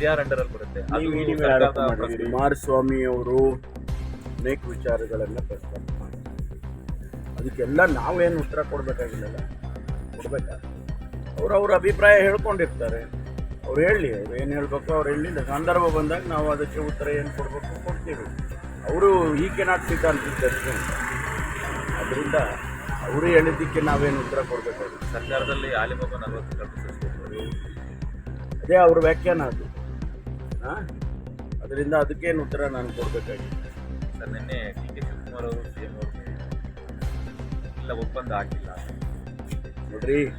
ಅದ್ಯಾರ under ಅಲ್ಲಿ ಬರುತ್ತೆ. ಅದು ಇಡೀ ಸರ್ಕಾರದ. ಕುಮಾರಸ್ವಾಮಿ ಅವರು ಅನೇಕ ವಿಚಾರಗಳನ್ನು ಪ್ರಸ್ತಾಪ ಅದಕ್ಕೆಲ್ಲ ನಾವೇನು ಉತ್ತರ ಕೊಡಬೇಕಾಗಿಲ್ಲಲ್ಲ ಕೊಡ್ಬೇಕಾ? ಅವ್ರು ಅವ್ರ ಅಭಿಪ್ರಾಯ ಹೇಳ್ಕೊಂಡಿರ್ತಾರೆ. ಅವ್ರು ಹೇಳಿ ಅವ್ರು ಏನು ಹೇಳ್ಬೇಕು ಅವ್ರು ಹೇಳಿ ಸಂದರ್ಭ ಬಂದಾಗ ನಾವು ಅದಕ್ಕೆ ಉತ್ತರ ಏನು ಕೊಡಬೇಕು ಕೊಡ್ತೀವಿ. ಅವರು ಈ ಕೆನಾಟ್ ಸಿದ್ಧ ಅಂತಿದ್ದಕ್ಕೆ ಅದರಿಂದ ಅವರು ಹೇಳಿದ್ದಕ್ಕೆ ನಾವೇನು ಉತ್ತರ ಕೊಡಬೇಕಾಗಿಲ್ಲ. ಸರ್ಕಾರದಲ್ಲಿ ಆಲಿಬಾಬಾ ನಲವತ್ತು ಅದೇ ಅವ್ರ ವ್ಯಾಖ್ಯಾನ ಅದು. ಅದರಿಂದ ಅದಕ್ಕೇನು ಉತ್ತರ ನಾನು ಕೊಡಬೇಕಾಗಿತ್ತು. ಸರ್ ನಿನ್ನೆ ಡಿ ಕೆ ಶಿವಕುಮಾರ್ ಅವರು ಸಿಎಂ ಅವರು ಇಲ್ಲ ಒಪ್ಪಂದ ಆಗಿಲ್ಲ. ನೋಡ್ರಿ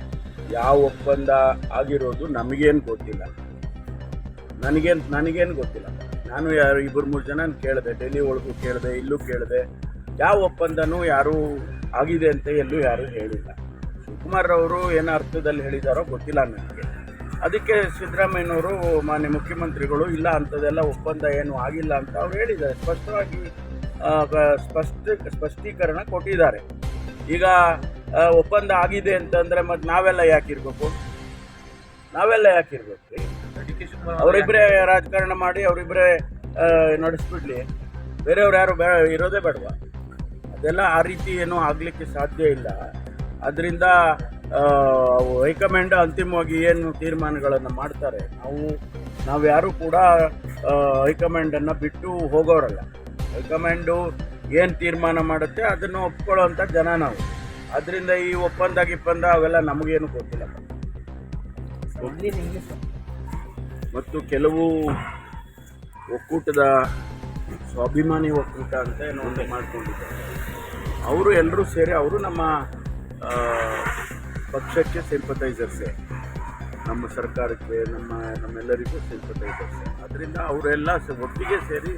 ಯಾವ ಒಪ್ಪಂದ ಆಗಿರೋದು ನಮಗೇನು ಗೊತ್ತಿಲ್ಲ. ನನಗೇನು ನನಗೇನು ಗೊತ್ತಿಲ್ಲ. ನಾನು ಯಾರು ಇಬ್ಬರು ಮೂರು ಜನ ಕೇಳಿದೆ ಡೆಲ್ಲಿ ಒಳಗೂ ಕೇಳಿದೆ ಇಲ್ಲೂ ಕೇಳಿದೆ. ಯಾವ ಒಪ್ಪಂದನೂ ಯಾರೂ ಆಗಿದೆ ಅಂತ ಎಲ್ಲೂ ಯಾರೂ ಹೇಳಿಲ್ಲ. ಶಿವಕುಮಾರ್ ಅವರು ಏನು ಅರ್ಥದಲ್ಲಿ ಹೇಳಿದಾರೋ ಗೊತ್ತಿಲ್ಲ ನನಗೆ. ಅದಕ್ಕೆ ಸಿದ್ದರಾಮಯ್ಯನವರು ಮಾನ್ಯ ಮುಖ್ಯಮಂತ್ರಿಗಳು, ಇಲ್ಲ ಅಂಥದ್ದೆಲ್ಲ ಒಪ್ಪಂದ ಏನು ಆಗಿಲ್ಲ ಅಂತ ಅವ್ರು ಹೇಳಿದ್ದಾರೆ. ಸ್ಪಷ್ಟವಾಗಿ ಸ್ಪಷ್ಟ, ಸ್ಪಷ್ಟೀಕರಣ ಕೊಟ್ಟಿದ್ದಾರೆ. ಈಗ ಒಪ್ಪಂದ ಆಗಿದೆ ಅಂತಂದ್ರೆ ಮತ್ತೆ ನಾವೆಲ್ಲ ಯಾಕಿರ್ಬೇಕು? ನಾವೆಲ್ಲ ಯಾಕಿರ್ಬೇಕು? ಅವರಿಬ್ಬರೇ ರಾಜಕಾರಣ ಮಾಡಿ ಅವರಿಬ್ಬರೇ ನಡೆಸ್ಬಿಡ್ಲಿ. ಬೇರೆಯವ್ರು ಯಾರು ಬೇ, ಇರೋದೇ ಬೇಡವಾ? ಅದೆಲ್ಲ ಆ ರೀತಿ ಏನೂ ಆಗಲಿಕ್ಕೆ ಸಾಧ್ಯ ಇಲ್ಲ. ಅದರಿಂದ ಹೈಕಮಾಂಡ್ ಅಂತಿಮವಾಗಿ ಏನು ತೀರ್ಮಾನಗಳನ್ನು ಮಾಡ್ತಾರೆ? ನಾವು ನಾವು ಯಾರೂ ಕೂಡ ಹೈಕಮಾಂಡನ್ನು ಬಿಟ್ಟು ಹೋಗೋರಲ್ಲ. ಹೈಕಮಾಂಡು ಏನು ತೀರ್ಮಾನ ಮಾಡುತ್ತೆ ಅದನ್ನು ಒಪ್ಕೊಳ್ಳೋವಂಥ ಜನ ನಾವು. ಅದರಿಂದ ಈ ಒಪ್ಪಂದ ಗಿಪ್ಪಂದ ಅವೆಲ್ಲ ನಮಗೇನು ಗೊತ್ತಿಲ್ಲ. ಮತ್ತು ಕೆಲವು ಒಕ್ಕೂಟದ ಸ್ವಾಭಿಮಾನಿ ಒಕ್ಕೂಟ ಅಂತ ಏನೋ ಒಂದು ಮಾಡ್ಕೊಂಡಿದ್ದಾರೆ. ಅವರು ಎಲ್ಲರೂ ಸೇರಿ ಅವರು ನಮ್ಮ ಪಕ್ಷಕ್ಕೆ ಸಿಂಪತೈಸರ್ಸೇ ನಮ್ಮ ಸರ್ಕಾರಕ್ಕೆ, ನಮ್ಮ, ನಮ್ಮೆಲ್ಲರಿಗೂ ಸಿಂಪತೈಸರ್ಸ್ ಅದರಿಂದ ಅವರೆಲ್ಲ ಒಟ್ಟಿಗೆ ಸೇರಿ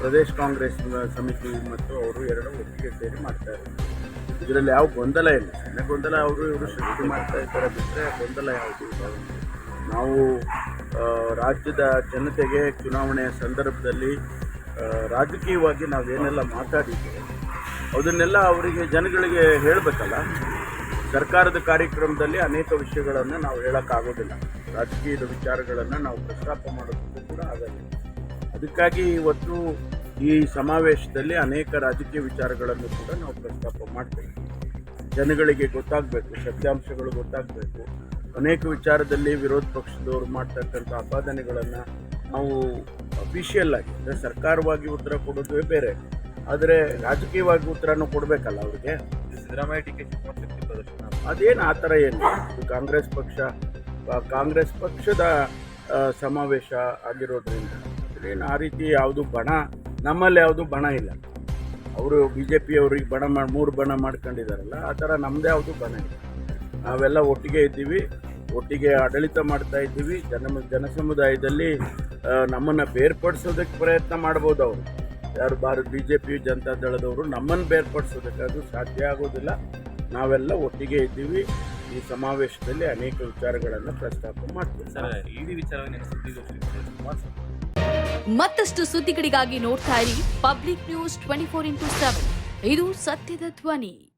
ಪ್ರದೇಶ್ ಕಾಂಗ್ರೆಸ್ ಸಮಿತಿ ಮತ್ತು ಅವರು ಎರಡು ಒಟ್ಟಿಗೆ ಸೇರಿ ಮಾಡ್ತಾರೆ ಇದರಲ್ಲಿ ಯಾವ ಗೊಂದಲ ಇಲ್ಲ. ಸಣ್ಣ ಗೊಂದಲ ಅವರು, ಇವರು ಸೃಷ್ಟಿ ಮಾಡ್ತಾ ಇದ್ದಾರೆ ಬಿಟ್ಟರೆ ಗೊಂದಲ ಯಾವುದು ನಾವು ರಾಜ್ಯದ ಜನತೆಗೆ ಚುನಾವಣೆಯ ಸಂದರ್ಭದಲ್ಲಿ ರಾಜಕೀಯವಾಗಿ ನಾವೇನೆಲ್ಲ ಮಾತಾಡಿದ್ದೇವೆ ಅದನ್ನೆಲ್ಲ ಅವರಿಗೆ ಜನಗಳಿಗೆ ಹೇಳಬೇಕಲ್ಲ. ಸರ್ಕಾರದ ಕಾರ್ಯಕ್ರಮದಲ್ಲಿ ಅನೇಕ ವಿಷಯಗಳನ್ನು ನಾವು ಹೇಳೋಕ್ಕಾಗೋದಿಲ್ಲ. ರಾಜಕೀಯದ ವಿಚಾರಗಳನ್ನು ನಾವು ಪ್ರಸ್ತಾಪ ಮಾಡೋದಕ್ಕೂ ಕೂಡ ಆಗಲ್ಲ. ಅದಕ್ಕಾಗಿ ಇವತ್ತು ಈ ಸಮಾವೇಶದಲ್ಲಿ ಅನೇಕ ರಾಜಕೀಯ ವಿಚಾರಗಳನ್ನು ಕೂಡ ನಾವು ಪ್ರಸ್ತಾಪ ಮಾಡ್ತೇವೆ. ಜನಗಳಿಗೆ ಗೊತ್ತಾಗಬೇಕು ಸತ್ಯಾಂಶಗಳು ಗೊತ್ತಾಗಬೇಕು. ಅನೇಕ ವಿಚಾರದಲ್ಲಿ ವಿರೋಧ ಪಕ್ಷದವರು ಮಾಡ್ತಕ್ಕಂಥ ಆಪಾದನೆಗಳನ್ನು ನಾವು ಅಫಿಷಿಯಲ್ ಆಗಿ, ಅಂದರೆ ಸರ್ಕಾರವಾಗಿ ಉತ್ತರ ಕೊಡೋದೇ ಬೇರೆ. ಆದರೆ ರಾಜಕೀಯವಾಗಿ ಉತ್ತರನೂ ಕೊಡಬೇಕಲ್ಲ ಅವ್ರಿಗೆ? ಸಿದ್ದರಾಮಯ್ಯ ಶಿವಕುಮಾರ್ ಶಕ್ತಿ ಪ್ರದರ್ಶನ ಅದೇನು ಆ ಥರ ಏನು? ಕಾಂಗ್ರೆಸ್ ಪಕ್ಷ ಕಾಂಗ್ರೆಸ್ ಪಕ್ಷದ ಸಮಾವೇಶ ಆಗಿರೋದ್ರಿಂದ ಏನು ಆ ರೀತಿ ಯಾವುದು ಬಣ, ನಮ್ಮಲ್ಲಿ ಯಾವುದು ಬಣ ಇಲ್ಲ. ಅವರು ಬಿ ಜೆ ಪಿಯವ್ರಿಗೆ ಬಣ ಮಾಡಿ ಮೂರು ಬಣ ಮಾಡ್ಕೊಂಡಿದ್ದಾರಲ್ಲ ಆ ಥರ ನಮ್ಮದೇ ಯಾವುದು ಬಣ ಇಲ್ಲ. ನಾವೆಲ್ಲ ಒಟ್ಟಿಗೆ ಇದ್ದೀವಿ, ಒಟ್ಟಿಗೆ ಆಡಳಿತ ಮಾಡ್ತಾ ಇದ್ದೀವಿ, ಜನ ಜನ ಸಮುದಾಯದಲ್ಲಿ ನಮ್ಮನ್ನು ಬೇರ್ಪಡಿಸೋದಕ್ಕೆ ಪ್ರಯತ್ನ ಮಾಡ್ಬೋದು ಅವರು. ಯಾರು ಭಾರತ ಬಿ ಜೆ ಪಿ ಜನತಾ ದಳದವರು ನಮ್ಮನ್ನು ಬೇರ್ಪಡಿಸೋದಕ್ಕೆ ಅದು ಸಾಧ್ಯ ಆಗೋದಿಲ್ಲ. ನಾವೆಲ್ಲ ಒಟ್ಟಿಗೆ ಇದ್ದೀವಿ. ಈ ಸಮಾವೇಶದಲ್ಲಿ ಅನೇಕ ವಿಚಾರಗಳನ್ನು ಪ್ರಸ್ತಾಪ ಮಾಡ್ತೀವಿ. ಮತ್ತಷ್ಟು ಸುದ್ದಿಗಳಿಗಾಗಿ ನೋಡ್ತಾ ಇರಿ public news twenty four into seven. ಇದು ಸತ್ಯದ ಧ್ವನಿ.